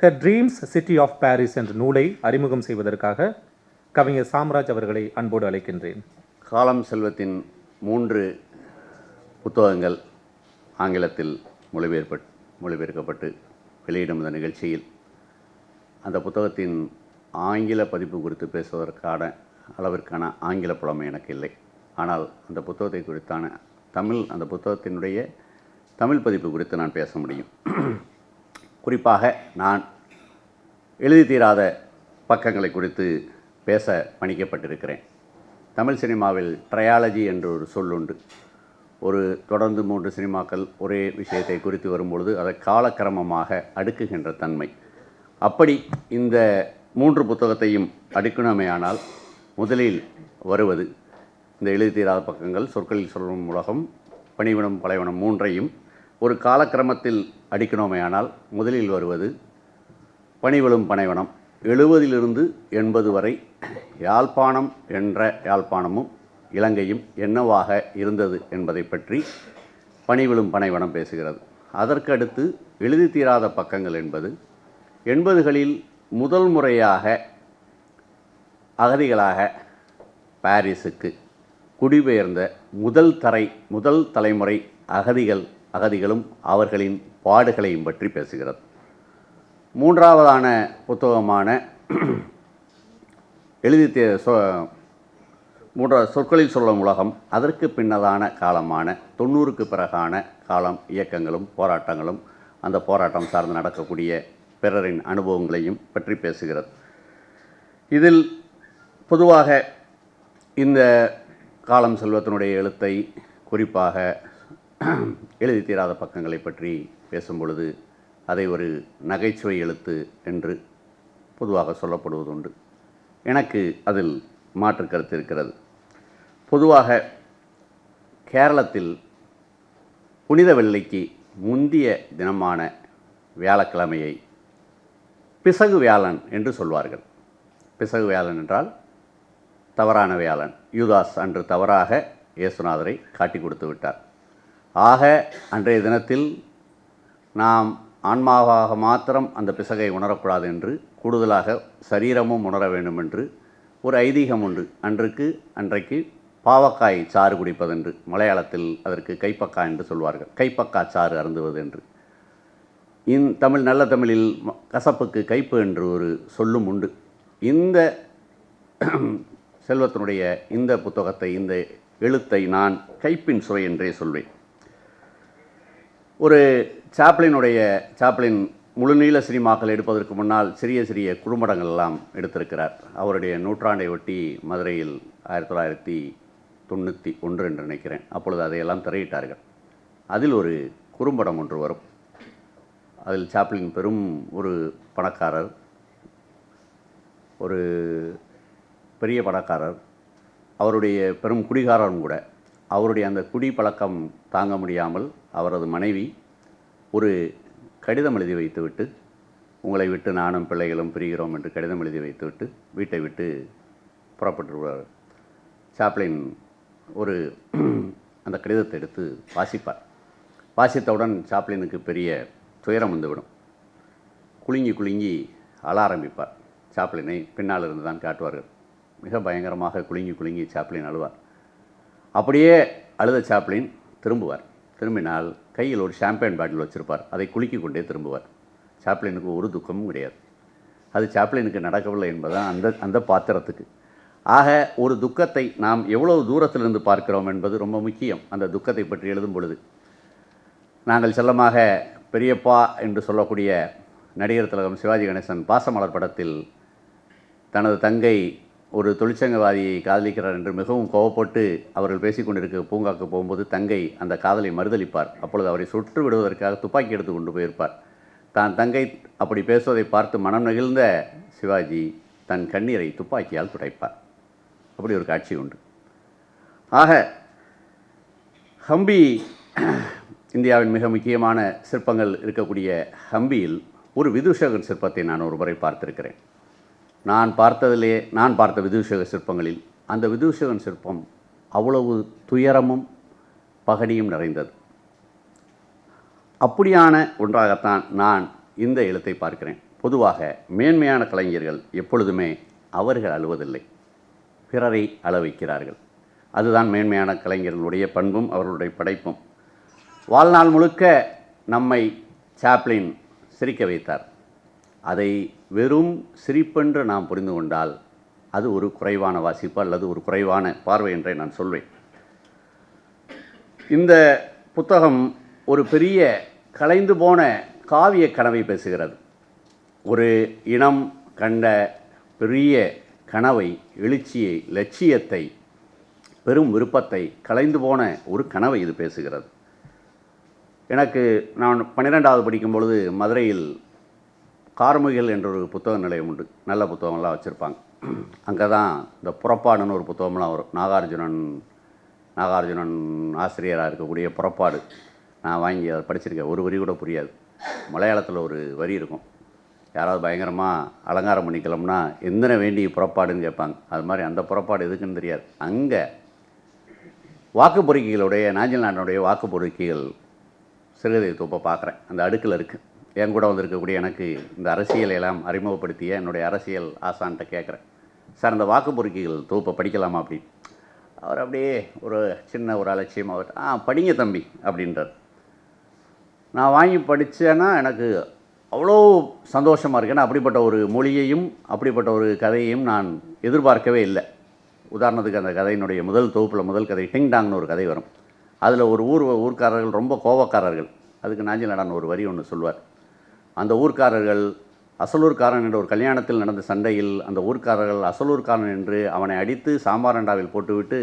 ஹ dreams city of Paris என்ற நூலை அறிமுகம் செய்வதற்காக கவிஞர் சாம்ராஜ் அவர்களை அன்போடு அழைக்கின்றேன். காலம் செல்வத்தின் மூன்று புத்தகங்கள் ஆங்கிலத்தில் மொழிபெயர்ப்பட் மொழிபெயர்க்கப்பட்டு வெளியிடும் இந்த நிகழ்ச்சியில் அந்த புத்தகத்தின் ஆங்கில பதிப்பு குறித்து பேசுவதற்கான அளவிற்கான ஆங்கில புலமை எனக்கு இல்லை. ஆனால் அந்த புத்தகத்தை குறித்தான தமிழ் அந்த புத்தகத்தினுடைய தமிழ் பதிப்பு குறித்து நான் பேச முடியும். குறிப்பாக நான் எழுதி தீராத பக்கங்களை குறித்து பேச பணிக்கப்பட்டிருக்கிறேன். தமிழ் சினிமாவில் ட்ரையாலஜி என்ற ஒரு சொல்லுண்டு ஒரு தொடர்ந்து மூன்று சினிமாக்கள் ஒரே விஷயத்தை குறித்து வரும்பொழுது அதை காலக்கிரமமாக அடுக்குகின்ற தன்மை. அப்படி இந்த மூன்று புத்தகத்தையும் அடுக்கணுமேயானால் முதலில் வருவது இந்த எழுதி தீராத பக்கங்கள் சொற்களில் சொல்லும் உலகம் பணிவிடம் பலைவனம் மூன்றையும் ஒரு காலக்கிரமத்தில் அடிக்கணுமேயானால் முதலில் வருவது பணிவிழும் பனைவனம் எழுபதிலிருந்து எண்பது வரை யாழ்ப்பாணம் என்ற யாழ்ப்பாணமும் இலங்கையும் என்னவாக இருந்தது என்பதை பற்றி பணிவிழும் பனைவனம் பேசுகிறது. அதற்கடுத்து எழுதி தீராத பக்கங்கள் என்பது எண்பதுகளில் முதல் முறையாக அகதிகளாக பாரிஸுக்கு குடிபெயர்ந்த முதல் தரை முதல் தலைமுறை அகதிகள் அகதிகளும் அவர்களின் பாடுகளையும் பற்றி பேசுகிறது. மூன்றாவதான புத்தகமான எழுதி தே சொ சொற்களில் சொல்லும் உலகம் அதற்கு பின்னதான காலமான தொண்ணூறுக்கு பிறகான காலம் இயக்கங்களும் போராட்டங்களும் அந்த போராட்டம் சார்ந்து நடக்கக்கூடிய பிறரின் அனுபவங்களையும் பற்றி பேசுகிறது. இதில் பொதுவாக இந்த காலம் செல்வத்தினுடைய எழுத்தை குறிப்பாக எழுதி தீராத பக்கங்களை பற்றி பேசும்பொழுது அதை ஒரு நகைச்சுவை எழுத்து என்று பொதுவாக சொல்லப்படுவதுண்டு. எனக்கு அதில் மாற்று கருத்து இருக்கிறது. பொதுவாக கேரளத்தில் புனித வெள்ளைக்கு முந்திய தினமான வியாழக்கிழமையை பிசகு வியாழன் என்று சொல்வார்கள். பிசகு வியாழன் என்றால் தவறான வியாழன். யூதாஸ் அன்று தவறாக இயேசுநாதரை காட்டி கொடுத்து விட்டார். ஆக அன்றைய தினத்தில் நாம் ஆன்மாவாக மாத்திரம் அந்த பிசகை உணரக்கூடாது என்று கூடுதலாக சரீரமும் உணர வேண்டும் என்று ஒரு ஐதீகம் உண்டு. அன்றைக்கு அன்றைக்கு பாவக்காய் சாறு குடிப்பதென்று மலையாளத்தில் அதற்கு கைப்பக்கா என்று சொல்வார்கள். கைப்பக்கா சாறு அருந்துவது என்று. இந் தமிழ் நல்ல தமிழில் கசப்புக்கு கைப்பு என்று ஒரு சொல்லும் உண்டு. இந்த செல்வத்தினுடைய இந்த புத்தகத்தை இந்த எழுத்தை நான் கைப்பின் சுவை என்றே சொல்வேன். ஒரு சாப்ளினுடைய சாப்ளின் முழுநீள சினிமாக்கள் எடுப்பதற்கு முன்னால் சிறிய சிறிய குறும்படங்கள் எல்லாம் எடுத்திருக்கிறார். அவருடைய நூற்றாண்டை ஒட்டி மதுரையில் ஆயிரத்தி தொள்ளாயிரத்தி தொண்ணூற்றி ஒன்று என்று நினைக்கிறேன். அப்பொழுது அதையெல்லாம் திரையிட்டார்கள். அதில் ஒரு குறும்படம் ஒன்று வரும். அதில் சாப்ளின் பெரும் ஒரு பணக்காரர் ஒரு பெரிய பணக்காரர் அவருடைய பெரும் குடிகாரரும் கூட அவருடைய அந்த குடி பழக்கம் தாங்க முடியாமல் அவரது மனைவி ஒரு கடிதம் எழுதி வைத்துவிட்டு உங்களை விட்டு நானும் பிள்ளைகளும் பிரிகிறோம் என்று கடிதம் எழுதி வைத்துவிட்டு வீட்டை விட்டு புறப்பட்டுருவார் சாப்ளின் ஒரு அந்த கடிதத்தை எடுத்து வாசிப்பார். வாசித்தவுடன் சாப்ளினுக்கு பெரிய துயரம் வந்துவிடும். குலுங்கி குலுங்கி அழ ஆரம்பிப்பார். சாப்ளினை பின்னால் இருந்து தான் காட்டுவார்கள் மிக பயங்கரமாக குலுங்கி குலுங்கி சாப்ளின் அழுவார். அப்படியே அழுத சாப்ளின் திரும்புவார். திரும்பினால் கையில் ஒரு ஷாம்பேன் பாட்டில் வச்சுருப்பார். அதை குலுக்கி கொண்டே திரும்புவார். சாப்ளினுக்கு ஒரு துக்கமும் கிடையாது. அது சாப்ளினுக்கு நடக்கவில்லை என்பதுதான் அந்த அந்த பாத்திரத்துக்கு. ஆக ஒரு துக்கத்தை நாம் எவ்வளவு தூரத்திலிருந்து பார்க்கிறோம் என்பது ரொம்ப முக்கியம். அந்த துக்கத்தை பற்றி எழுதும் பொழுது. நாங்கள் செல்லமாக பெரியப்பா என்று சொல்லக்கூடிய நடிகர் திலகம் சிவாஜி கணேசன் பாசமலர் படத்தில் தனது தங்கை ஒரு தொழிற்சங்கவாதியை காதலிக்கிறார் என்று மிகவும் கோவப்பட்டு அவர்கள் பேசிக்கொண்டிருக்க பூங்காக்கு போகும்போது தங்கை அந்த காதலை மறுதளிப்பார். அப்பொழுது அவரை சுற்று விடுவதற்காக துப்பாக்கி எடுத்து கொண்டு போயிருப்பார். தான் தங்கை அப்படி பேசுவதை பார்த்து மனம் நெகிழ்ந்த சிவாஜி தன் கண்ணீரை துப்பாக்கியால் துடைப்பார். அப்படி ஒரு காட்சி உண்டு. ஆக ஹம்பி இந்தியாவின் மிக முக்கியமான சிற்பங்கள் இருக்கக்கூடிய ஹம்பியில் ஒரு விதுஷகன் சிற்பத்தை நான் ஒரு முறை பார்த்திருக்கிறேன். நான் பார்த்ததிலே நான் பார்த்த விதூஷக சிற்பங்களில் அந்த விதூஷகன் சிற்பம் அவ்வளவு துயரமும் பகடியும் நிறைந்தது. அப்படியான ஒன்றாகத்தான் நான் இந்த எழுத்தை பார்க்கிறேன். பொதுவாக மேன்மையான கலைஞர்கள் எப்பொழுதுமே அவர்கள் அழுவதில்லை. பிறரை அள வைக்கிறார்கள் அதுதான் மேன்மையான கலைஞர்களுடைய பண்பும் அவர்களுடைய படைப்பும். வாழ்நாள் முழுக்க நம்மை சாப்ளின் சிரிக்க வைத்தார். அதை வெறும் சிரிப்பென்று நாம் புரிந்து கொண்டால் அது ஒரு குறைவான வாசிப்பு அல்லது ஒரு குறைவான பார்வை என்றே நான் சொல்வேன். இந்த புத்தகம் ஒரு பெரிய கலைந்து போன காவிய கனவை பேசுகிறது. ஒரு இனம் கண்ட பெரிய கனவை எழுச்சியை லட்சியத்தை பெரும் விருப்பத்தை கலைந்து போன ஒரு கனவை இது பேசுகிறது. எனக்கு நான் பன்னிரெண்டாவது படிக்கும் பொழுது மதுரையில் கார்முகில் என்ற ஒரு புத்தக நிலையம் உண்டு. நல்ல புத்தகங்கள்லாம் வச்சுருப்பாங்க. அங்கே தான் இந்த புறப்பாடுன்னு ஒரு புத்தகம்லாம் வரும். நாகார்ஜுனன் நாகார்ஜுனன் ஆசிரியராக இருக்கக்கூடிய புறப்பாடு. நான் வாங்கி அதை படிச்சிருக்கேன். ஒரு வரி கூட புரியாது. மலையாளத்தில் ஒரு வரி இருக்கும். யாராவது பயங்கரமாக அலங்காரம் பண்ணிக்கலாம்னா எந்தனை வேண்டிய புறப்பாடுன்னு கேட்பாங்க. அது மாதிரி அந்த புறப்பாடு எதுக்குன்னு தெரியாது. அங்கே வாக்கு பொறுக்கிகளுடைய நாஞ்சில் நாட்டினுடைய வாக்கு பொறுக்கிகள் சிறுகதை தொப்பை பார்க்குறேன். அந்த அடுக்கில் இருக்குது என் கூட வந்திருக்கக்கூடிய எனக்கு இந்த அரசியலை எல்லாம் அறிமுகப்படுத்திய என்னுடைய அரசியல் ஆசான்கிட்ட கேட்குறேன். சார் இந்த வாக்கு பொறுக்கிகள் தொகுப்பை படிக்கலாமா? அப்படின்னு அவர் அப்படியே ஒரு சின்ன ஒரு அலட்சியம். அவர் ஆ படிங்க தம்பி அப்படின்றார். நான் வாங்கி படித்தேன்னா எனக்கு அவ்வளோ சந்தோஷமாக இருக்கு. ஏன்னா அப்படிப்பட்ட ஒரு மொழியையும் அப்படிப்பட்ட ஒரு கதையையும் நான் எதிர்பார்க்கவே இல்லை. உதாரணத்துக்கு அந்த கதையினுடைய முதல் தொகுப்பில் முதல் கதை டிங் டாங்னு ஒரு கதை வரும். அதில் ஒரு ஊர் ஊர்க்காரர்கள் ரொம்ப கோபக்காரர்கள் அதுக்கு நாஞ்சில் ஒரு வரி ஒன்று சொல்வார். அந்த ஊர்க்காரர்கள் அசலூர்காரன் என்ற ஒரு கல்யாணத்தில் நடந்த சண்டையில் அந்த ஊர்க்காரர்கள் அசலூர்காரன் என்று அவனை அடித்து சாம்பாரண்டாவில் போட்டுவிட்டு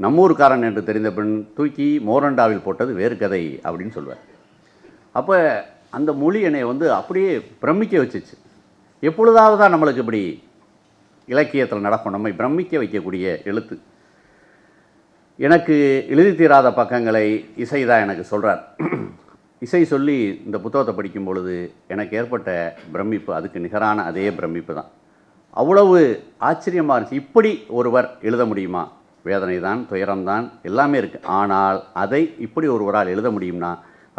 நம்மூர்காரன் என்று தெரிந்த பின் தூக்கி மோரண்டாவில் போட்டது வேறு கதை அப்படின்னு சொல்வார். அப்போ அந்த மொழி என்னை வந்து அப்படியே பிரமிக்க வச்சிச்சு. எப்பொழுதாவது தான் நம்மளுக்கு இப்படி இலக்கியத்தில் நடக்கும் நம்மை பிரமிக்க வைக்கக்கூடிய எழுத்து. எனக்கு எழுதி தீராத பக்கங்களை இசை தான் எனக்கு சொல்கிறார் இசை சொல்லி இந்த புத்தகத்தை படிக்கும் பொழுது எனக்கு ஏற்பட்ட பிரமிப்பு அதுக்கு நிகரான அதே பிரமிப்பு தான். அவ்வளவு ஆச்சரியமாக இருந்துச்சு. இப்படி ஒருவர் எழுத முடியுமா? வேதனை தான் துயரம்தான் எல்லாமே இருக்குது ஆனால் அதை இப்படி ஒருவரால் எழுத முடியும்னா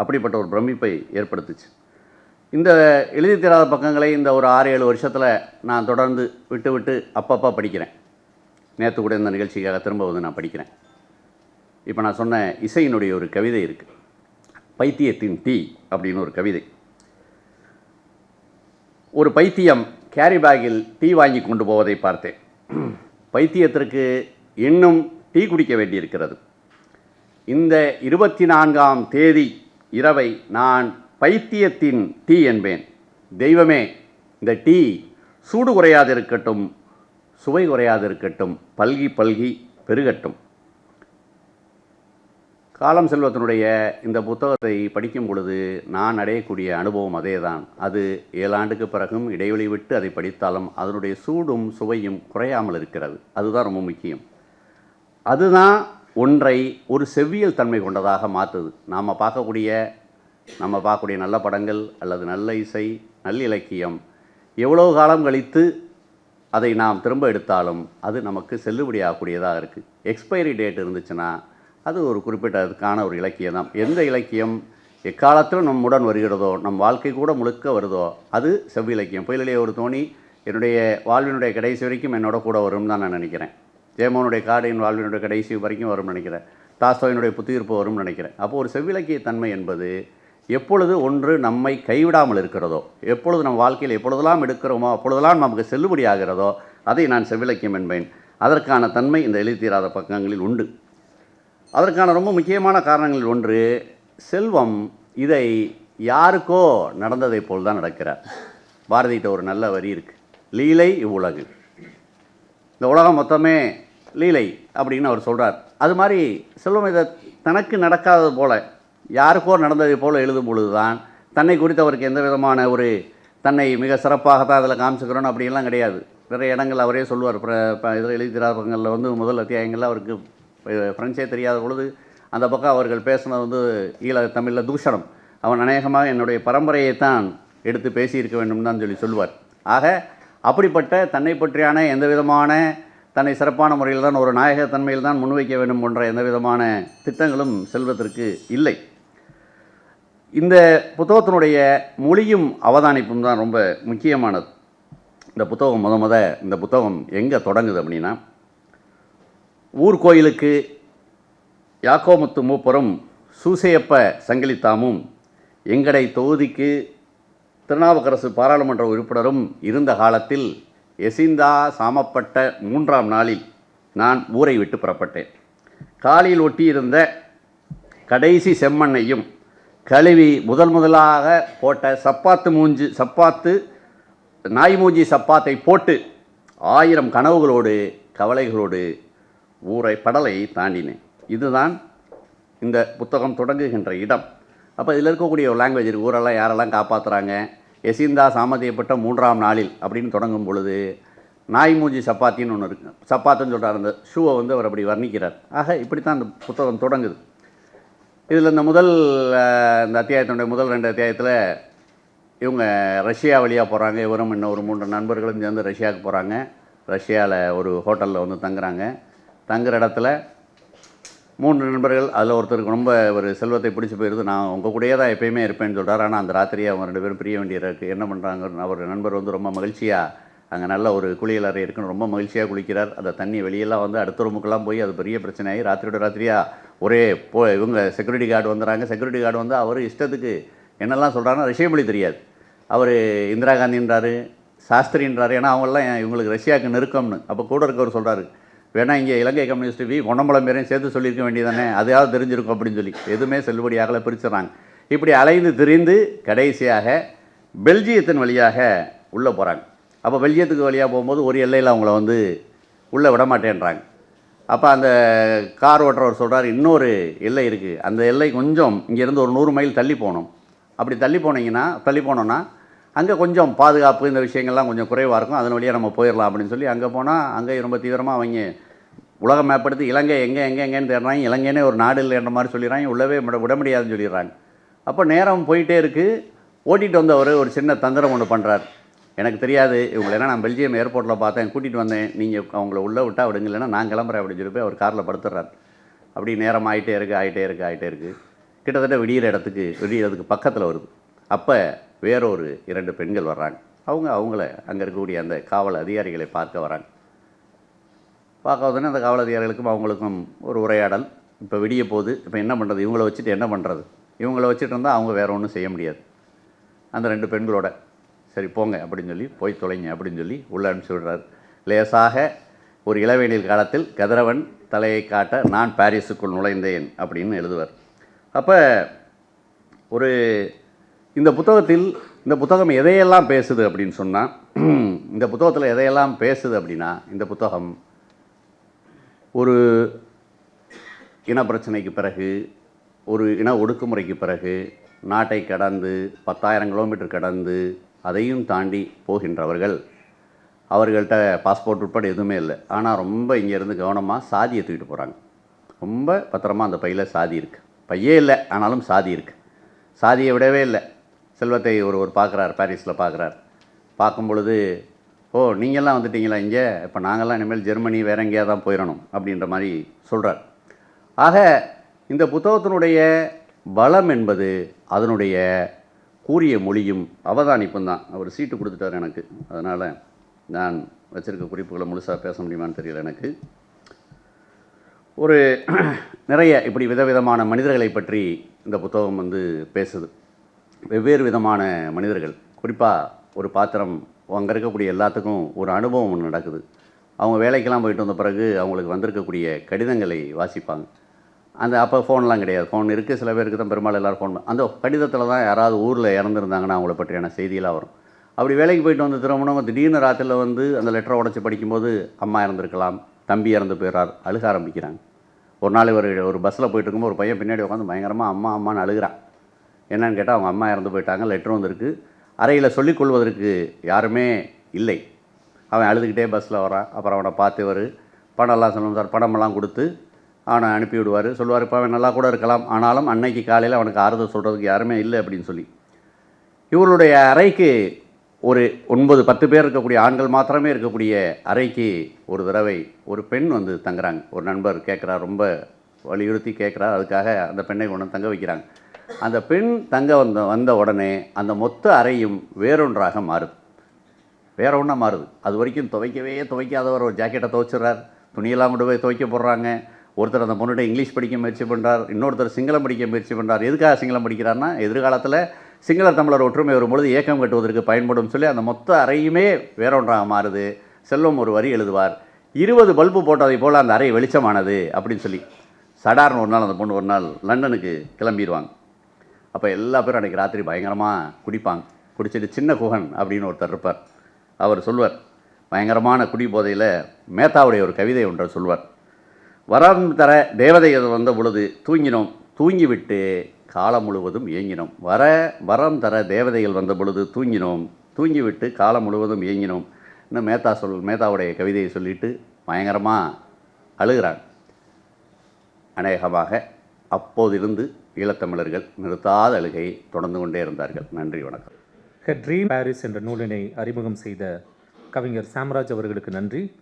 அப்படிப்பட்ட ஒரு பிரமிப்பை ஏற்படுத்துச்சு. இந்த எழுதி தீராத பக்கங்களை இந்த ஒரு ஆறு ஏழு வருஷத்தில் நான் தொடர்ந்து விட்டு விட்டு அப்பப்போ படிக்கிறேன். நேற்று கூட இந்த நிகழ்ச்சிக்காக திரும்ப வந்து நான் படிக்கிறேன். இப்போ நான் சொன்ன இசையினுடைய ஒரு கவிதை இருக்குது பைத்தியத்தின் டீ அப்படின்னு ஒரு கவிதை. ஒரு பைத்தியம் கேரி பேக்கில் டீ வாங்கி கொண்டு போவதை பார்த்தேன். பைத்தியத்திற்கு இன்னும் டீ குடிக்க வேண்டியிருக்கிறது. இந்த இருபத்தி நான்காம் தேதி இரவை நான் பைத்தியத்தின் டீ என்பேன். தெய்வமே இந்த டீ சூடு குறையாது இருக்கட்டும் சுவை குறையாது இருக்கட்டும் பல்கி பல்கி பெருகட்டும். காலம் செல்வத்தினுடைய இந்த புத்தகத்தை படிக்கும் பொழுது நான் அடையக்கூடிய அனுபவம் அதே தான் அது ஏழாண்டுக்கு பிறகும் இடைவெளி விட்டு அதை படித்தாலும் அதனுடைய சூடும் சுவையும் குறையாமல் இருக்கிறது. அதுதான் ரொம்ப முக்கியம். அதுதான் ஒன்றை ஒரு செவ்வியல் தன்மை கொண்டதாக மாற்றுது. நாம் பார்க்கக்கூடிய நம்ம பார்க்கக்கூடிய நல்ல படங்கள் அல்லது நல்ல இசை நல்லிலக்கியம் எவ்வளோ காலம் கழித்து அதை நாம் திரும்ப எடுத்தாலும் அது நமக்கு செல்லுபடியாகக்கூடியதாக இருக்குது எக்ஸ்பைரி டேட் இருந்துச்சுன்னா அது ஒரு குறிப்பிட்ட அதுக்கான ஒரு இலக்கியம் தான் எந்த இலக்கியம் எக்காலத்திலும் நம்முடன் வருகிறதோ நம் வாழ்க்கை கூட முழுக்க வருதோ அது செவ்விலக்கியம் புயலிலே ஒரு தோணி என்னுடைய வாழ்வினுடைய கடைசி வரைக்கும் என்னோட கூட வரும்னு தான் நான் நினைக்கிறேன். ஜெயமோனுடைய காடு என் வாழ்வினுடைய கடைசி வரைக்கும் வரும்னு நினைக்கிறேன். தாஸ்தோவினுடைய புத்துயிர்ப்பு வரும்னு நினைக்கிறேன். அப்போ ஒரு செவ்விலக்கிய தன்மை என்பது எப்பொழுது ஒன்று நம்மை கைவிடாமல் இருக்கிறதோ எப்பொழுது நம் வாழ்க்கையில் எப்பொழுதெல்லாம் எடுக்கிறோமோ அப்பொழுதெல்லாம் நமக்கு செல்லுபடியாகிறதோ அதை நான் செவ்விலக்கியம் என்பேன். அதற்கான தன்மை இந்த எழுதித்தீராத பக்கங்களில் உண்டு. அதற்கான ரொம்ப முக்கியமான காரணங்களில் ஒன்று செல்வம் இதை யாருக்கோ நடந்ததை போல் தான் நடக்கிறார். பாரதிகிட்ட ஒரு நல்ல வரி இருக்குது லீலை இவ்வுலகு இந்த உலகம் மொத்தமே லீலை அப்படின்னு அவர் சொல்கிறார் அது மாதிரி செல்வம் இதை தனக்கு நடக்காதது போல் யாருக்கோ நடந்ததை போல் எழுதும் பொழுது தான் தன்னை குறித்து அவருக்கு எந்த விதமான ஒரு தன்னை மிக சிறப்பாக தான் அதில் காமிச்சுக்கிறோன்னு அப்படின்லாம் கிடையாது. நிறைய இடங்கள் அவரே சொல்லுவார். இதில் எழுதி திராபகங்களில் வந்து முதல் அத்தியாயங்களில் அவருக்கு அஹ், பிரெஞ்சே தெரியாத பொழுது அந்த பக்கம் அவர்கள் பேசினது வந்து ஈழ தமிழில் தூஷணம். அவன் அநேகமாக என்னுடைய பரம்பரையை தான் எடுத்து பேசியிருக்க வேண்டும் தான் சொல்லி சொல்லுவார். ஆக அப்படிப்பட்ட தன்னை பற்றியான எந்த விதமான தன்னை சிறப்பான முறையில் தான் ஒரு நாயகத்தன்மையில் தான் முன்வைக்க வேண்டும் போன்ற எந்த விதமான திட்டங்களும் செல்வதற்கு இல்லை. இந்த புத்தகத்தினுடைய மொழியும் அவதானிப்பும் தான் ரொம்ப முக்கியமானது. இந்த புத்தகம் முத முத இந்த புத்தகம் எங்கே தொடங்குது அப்படின்னா ஊர் கோயிலுக்கு யாக்கோமுத்து மூப்பரும் சூசையப்ப சங்கிலித்தாமும் எங்கடை தொகுதிக்கு திருநாவுக்கரசு பாராளுமன்ற உறுப்பினரும் இருந்த காலத்தில் எசிந்தா சாமப்பட்ட மூன்றாம் நாளில் நான் ஊரை விட்டு புறப்பட்டேன். காலில் ஒட்டியிருந்த கடைசி செம்மண்ணையும் கழுவி முதல் முதலாக போட்ட சப்பாத்து மூஞ்சு சப்பாத்து நாய் மூஞ்சி சப்பாத்தை போட்டு ஆயிரம் கனவுகளோடு கவலைகளோடு ஊரை படலை தாண்டினேன். இதுதான் இந்த புத்தகம் தொடங்குகின்ற இடம். அப்போ இதில் இருக்கக்கூடிய ஒரு லாங்குவேஜ் இருக்குது ஊரெல்லாம் யாரெல்லாம் காப்பாற்றுறாங்க எசிந்தா சாமதியப்பட்ட மூன்றாம் நாளில் அப்படின்னு தொடங்கும் பொழுது நாய் மூஞ்சி சப்பாத்தின்னு ஒன்று இருக்குது சப்பாத்துன்னு சொல்கிறார் அந்த ஷூவை வந்து அவர் அப்படி வர்ணிக்கிறார். ஆக இப்படி தான் அந்த புத்தகம் தொடங்குது. இதில் இந்த முதல் இந்த அத்தியாயத்தினுடைய முதல் ரெண்டு அத்தியாயத்தில் இவங்க ரஷ்யா வழியாக போகிறாங்க இவரும் இன்னும் ஒரு மூன்று நண்பர்களும் சேர்ந்து ரஷ்யாவுக்கு போகிறாங்க ரஷ்யாவில் ஒரு ஹோட்டலில் வந்து தங்குறாங்க. தங்குற இடத்துல மூன்று நண்பர்கள் அதில் ஒருத்தருக்கு ரொம்ப ஒரு செல்வத்தை பிடிச்சி போயிருது. நான் உங்கள் கூடயே தான் எப்பயுமே இருப்பேன்னு சொல்கிறார் ஆனால் அந்த ராத்திரியை அவங்க ரெண்டு பேரும் பிரிய வேண்டியிருக்கு என்ன பண்ணுறாங்க அவர் நண்பர் வந்து ரொம்ப மகிழ்ச்சியாக அங்கே நல்ல ஒரு குளியல் அறை இருக்குன்னு ரொம்ப மகிழ்ச்சியாக குளிக்கிறார். அந்த தண்ணி வெளியெல்லாம் வந்து அடுத்த ரூமுக்கெல்லாம் போய் அது பெரிய பிரச்சனையாகி ராத்திரியோட ராத்திரியாக ஒரே போ இவங்க செக்யூரிட்டி கார்டு வந்துடுறாங்க செக்யூரிட்டி கார்டு வந்து அவர் இஷ்டத்துக்கு என்னெல்லாம் சொல்கிறாங்கன்னா ரஷ்ய மொழி தெரியாது. அவர் இந்திரா காந்தின்றாரு சாஸ்திரின்றார். ஏன்னா அவங்களாம் இவங்களுக்கு ரஷ்யாவுக்கு நெருக்கம்னு. அப்போ கூட இருக்கவர் சொல்கிறாரு வேணால் இங்கே இலங்கை கம்யூனிஸ்ட் வி பொன்னம்பலம் பேரையும் சேர்த்து சொல்லியிருக்க வேண்டியதானே அதையாவது தெரிஞ்சிருக்கும் அப்படின்னு சொல்லி. எதுவுமே செல்லுபடியாகல பிரிச்சுறாங்க இப்படி அலைந்து திரிந்து கடைசியாக பெல்ஜியத்தின் வழியாக உள்ளே போகிறாங்க அப்போ பெல்ஜியத்துக்கு வழியாக போகும்போது ஒரு எல்லையில் அவங்கள வந்து உள்ளே விட மாட்டேன்றாங்க அப்போ அந்த கார் ஓட்டுறவர் சொல்கிறார் இன்னொரு எல்லை இருக்குது அந்த எல்லை கொஞ்சம் இங்கேருந்து ஒரு நூறு மைல் தள்ளி போகணும். அப்படி தள்ளி போனீங்கன்னா தள்ளி போனோன்னா அங்கே கொஞ்சம் பாதுகாப்பு இந்த விஷயங்கள்லாம் கொஞ்சம் குறைவாக இருக்கும். அதன் வழியாக நம்ம போயிடலாம் அப்படின்னு சொல்லி அங்கே போனால் அங்கே ரொம்ப தீவிரமாக அவங்க உலக மேப்படுத்தி இலங்கை எங்கே எங்கே எங்கேன்னு தேடுறாங்க. இலங்கைனே ஒரு நாடு இல்லைன்ற மாதிரி சொல்லிடுறாங்க. உள்ளவே விட விட முடியாதுன்னு சொல்லிடுறாங்க. அப்போ நேரம் போயிட்டே இருக்குது ஓட்டிகிட்டு வந்தவர் ஒரு சின்ன தந்திரம் ஒன்று பண்ணுறார் எனக்கு தெரியாது. இவங்களை நான் பெல்ஜியம் ஏர்போர்ட்டில் பார்த்தேன். கூட்டிகிட்டு வந்தேன். நீங்கள் அவங்கள உள்ளே விட்டா விடுங்க. இல்லைன்னா நான் கிளம்புறேன் அப்படின்னு சொல்லி போய் அவர் காரில் படுத்துடுறார் அப்படி நேரம் ஆகிட்டே இருக்குது ஆகிட்டே இருக்குது ஆகிட்டே இருக்குது கிட்டத்தட்ட விடியிற இடத்துக்கு விடியறதுக்கு பக்கத்தில் வருது. அப்போ வேறொரு இரண்டு பெண்கள் வர்றாங்க. அவங்க அவங்கள அங்கே இருக்கக்கூடிய அந்த காவல் அதிகாரிகளை பார்க்க வராங்க. பார்க்க உடனே அந்த காவல் அதிகாரிகளுக்கும் அவங்களுக்கும் ஒரு உரையாடல். இப்போ விடிய போகுது இப்போ என்ன பண்ணுறது இவங்கள வச்சுட்டு என்ன பண்ணுறது இவங்கள வச்சுட்டு இருந்தால் அவங்க வேறு ஒன்றும் செய்ய முடியாது. அந்த ரெண்டு பெண்களோட சரி போங்க அப்படின்னு சொல்லி போய் தொலைங்க அப்படின்னு சொல்லி உள்ளே அனுப்பிச்சி விடுறார். லேசாக ஒரு இளவேனில் காலத்தில் கதிரவன் தலையை காட்ட நான் பாரிஸுக்குள் நுழைந்தேன் அப்படின்னு எழுதுவார். அப்போ ஒரு இந்த புத்தகத்தில் இந்த புத்தகம் எதையெல்லாம் பேசுது அப்படின்னு சொன்னால் இந்த புத்தகத்தில் எதையெல்லாம் பேசுது அப்படின்னா இந்த புத்தகம் ஒரு இன பிரச்சனைக்கு பிறகு ஒரு இன ஒடுக்குமுறைக்கு பிறகு நாட்டை கடந்து பத்தாயிரம் கிலோமீட்டர் கடந்து அதையும் தாண்டி போகின்றவர்கள் அவர்கள்ட்ட பாஸ்போர்ட் உட்பட எதுவுமே இல்லை. ஆனால் ரொம்ப இங்கேருந்து கவனமாக சாதியை தூக்கிட்டு போகிறாங்க ரொம்ப பத்திரமா அந்த பையில் சாதி இருக்குது பையே இல்லை ஆனாலும் சாதி இருக்குது சாதியை விடவே இல்லை. செல்வத்தை ஒருவர் பார்க்குறார் பாரிஸில் பார்க்குறார். பார்க்கும் பொழுது ஓ நீங்கள்லாம் வந்துட்டீங்களா இங்கே? இப்போ நாங்கள்லாம் இனிமேல் ஜெர்மனி வேற எங்கேயா தான் போயிடணும் அப்படின்ற மாதிரி சொல்கிறார் ஆக இந்த புத்தகத்தினுடைய பலம் என்பது அதனுடைய கூறிய மொழியும் அவதானிப்பும் தான். அவர் சீட்டு கொடுத்துட்டார் எனக்கு. அதனால் நான் வச்சுருக்க குறிப்புகளை முழுசாக பேச முடியுமான்னு தெரியல எனக்கு. ஒரு நிறைய இப்படி விதவிதமான மனிதர்களை பற்றி இந்த புத்தகம் வந்து பேசுது. வெவ்வேறு விதமான மனிதர்கள். குறிப்பாக ஒரு பாத்திரம் அங்கே இருக்கக்கூடிய எல்லாத்துக்கும் ஒரு அனுபவம் ஒன்று நடக்குது. அவங்க வேலைக்கெல்லாம் போயிட்டு வந்த பிறகு அவங்களுக்கு வந்திருக்கக்கூடிய கடிதங்களை வாசிப்பாங்க. அந்த அப்போ ஃபோன்லாம் கிடையாது. ஃபோன் இருக்குது சில பேருக்கு தான் பெரும்பாலும் எல்லோரும் ஃபோன் அந்த கடிதத்தில் தான் யாராவது ஊரில் இறந்துருந்தாங்கன்னா அவங்கள பற்றியான செய்தியெல்லாம் வரும். அப்படி வேலைக்கு போயிட்டு வந்து திரும்பணும் திடீர்னு ராத்திரியில் வந்து அந்த லெட்டரை உடச்சி படிக்கும்போது அம்மா இறந்துருக்கலாம் தம்பி இறந்து போயிடுறார் அழுக ஆரம்பிக்கிறாங்க. ஒரு நாள் ஒரு ஒரு பஸ்ஸில் போயிட்டு இருக்கும்போது ஒரு பையன் பின்னாடி உட்காந்து பயங்கரமாக அம்மா அம்மான்னு அழுகிறான். என்னன்னு கேட்டால் அவங்க அம்மா இறந்து போயிட்டாங்க லெட்டர் வந்திருக்கு. அறையில் சொல்லிக்கொள்வதற்கு யாருமே இல்லை. அவன் அழுதுகிட்டே பஸ்ஸில் வரான். அப்புறம் அவனை பார்த்தவர் பணம்லாம் சொல்லணும் சார் பணமெல்லாம் கொடுத்து அவனை அனுப்பி விடுவார். சொல்லுவார் இப்போ அவன் நல்லா கூட இருக்கலாம். ஆனாலும் அன்னைக்கு காலையில் அவனுக்கு ஆறுதல் சொல்கிறதுக்கு யாருமே இல்லை அப்படின்னு சொல்லி. இவர்களுடைய அறைக்கு ஒரு ஒன்பது பத்து பேர் இருக்கக்கூடிய ஆண்கள் மாத்திரமே இருக்கக்கூடிய அறைக்கு ஒரு தடவை ஒரு பெண் வந்து தங்குறாங்க. ஒரு நண்பர் கேட்குறா ரொம்ப வலியுறுத்தி கேட்குறா அதுக்காக அந்த பெண்ணை கொண்டு தங்க வைக்கிறாங்க. அந்த பெண் தங்க வந்த வந்த உடனே அந்த மொத்த அறையும் வேறொன்றாக மாறுது வேற ஒன்றா மாறுது. அது வரைக்கும் துவைக்கவே துவைக்காதவர். ஒரு ஜாக்கெட்டை துவைச்சிட்றார். துணியெல்லாம் கொண்டு போய் துவைக்க போடுறாங்க. ஒருத்தர் அந்த பொண்ணுகிட்ட இங்கிலீஷ் படிக்க முயற்சி பண்ணுறார் இன்னொருத்தர் சிங்களம் படிக்க முயற்சி பண்ணுறார் எதுக்காக சிங்களம் படிக்கிறார்னா எதிர்காலத்தில் சிங்கள தமிழர் ஒற்றுமை வரும்பொழுது ஏக்கம் கட்டுவதற்கு பயன்படும் சொல்லி அந்த மொத்த அறையுமே வேற ஒன்றாக மாறுது. செல்வம் ஒரு வரி எழுதுவார். இருபது பல்பு போட்டதை போல் அந்த அறை வெளிச்சமானது அப்படின்னு சொல்லி. சடார்னு ஒரு நாள் அந்த பொண்ணு ஒரு நாள் லண்டனுக்கு கிளம்பிடுவாங்க. அப்போ எல்லா பேரும் அன்றைக்கி ராத்திரி பயங்கரமாக குடிப்பாங்க. குடிச்சிட்டு சின்ன குகன் அப்படின்னு ஒருத்தர் இருப்பார். அவர் சொல்வர் பயங்கரமான குடி போதையில் மேத்தாவுடைய ஒரு கவிதை ஒன்றை சொல்வார். வரம் தர தேவதைகள் வந்த பொழுது தூங்கினோம். தூங்கிவிட்டு காலம் முழுவதும் இயங்கினோம் வர வரம் தர தேவதைகள் வந்த பொழுது தூங்கினோம். தூங்கிவிட்டு காலம் முழுவதும் இயங்கினோம் இன்னும் மேத்தா சொல் மேத்தாவுடைய கவிதையை சொல்லிட்டு பயங்கரமாக அழுகிறான். அநேகமாக அப்போதிருந்து ஈழத்தமிழர்கள் நிறுத்தாத அழுகை தொடர்ந்து கொண்டே இருந்தார்கள். நன்றி வணக்கம். ஹெட்ரி ட்ரீம் பாரிஸ் என்ற நூலினை அறிமுகம் செய்த கவிஞர் சாம்ராஜ் அவர்களுக்கு நன்றி.